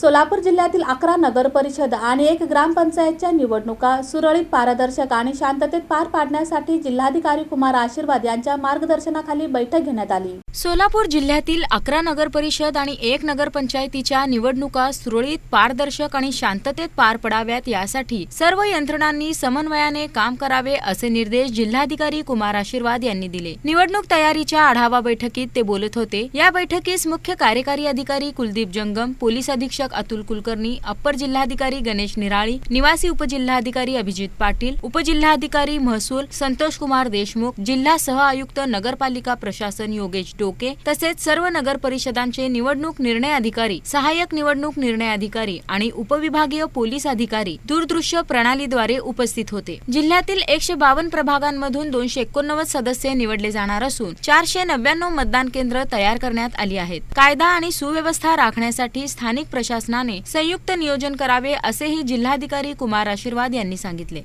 सोलापूर जिल्ह्यातील अकरा नगर परिषद आणि एक ग्रामपंचायतच्या निवडणुका सुरळीत पारदर्शक आणि शांततेत पार पाडण्यासाठी जिल्हाधिकारी कुमार आशीर्वाद यांच्या मार्गदर्शनाखाली बैठक घेण्यात आली. सोलापूर जिल्ह्यातील अकरा नगर परिषद आणि एक नगरपंचायतीच्या निवडणुका सुरळीत पारदर्शक आणि शांततेत पार पडाव्यात यासाठी सर्व यंत्रणांनी समन्वयाने काम करावे असे निर्देश जिल्हाधिकारी कुमार आशीर्वाद यांनी दिले. निवडणूक तयारीच्या आढावा बैठकीत ते बोलत होते. या बैठकीस मुख्य कार्यकारी अधिकारी कुलदीप जंगम पोलीस अधीक्षक अतुल कुलकर्णी अप्पर जिल्हाधिकारी गणेश निराळी निवासी उपजिल्हाधिकारी अभिजित पाटील उपजिल्हाधिकारी महसूल संतोष कुमार देशमुख जिल्हा सह आयुक्त नगरपालिका प्रशासन योगेश डोके तसेच सर्व नगर परिषदांचे निवडणूक निर्णय अधिकारी सहाय्यक निवडणूक निर्णय अधिकारी आणि उपविभागीय पोलीस अधिकारी दूरदृश्य प्रणालीद्वारे उपस्थित होते. जिल्ह्यातील एकशे बावन्न प्रभागांमधून दोनशे एकोणनव्वद सदस्य निवडले जाणार असून चारशे नव्याण्णव मतदान केंद्र तयार करण्यात आली आहेत. कायदा आणि सुव्यवस्था राखण्यासाठी स्थानिक प्रशासनाने संयुक्त नियोजन करावे असेही जिल्हाधिकारी कुमार आशीर्वाद यांनी सांगितले.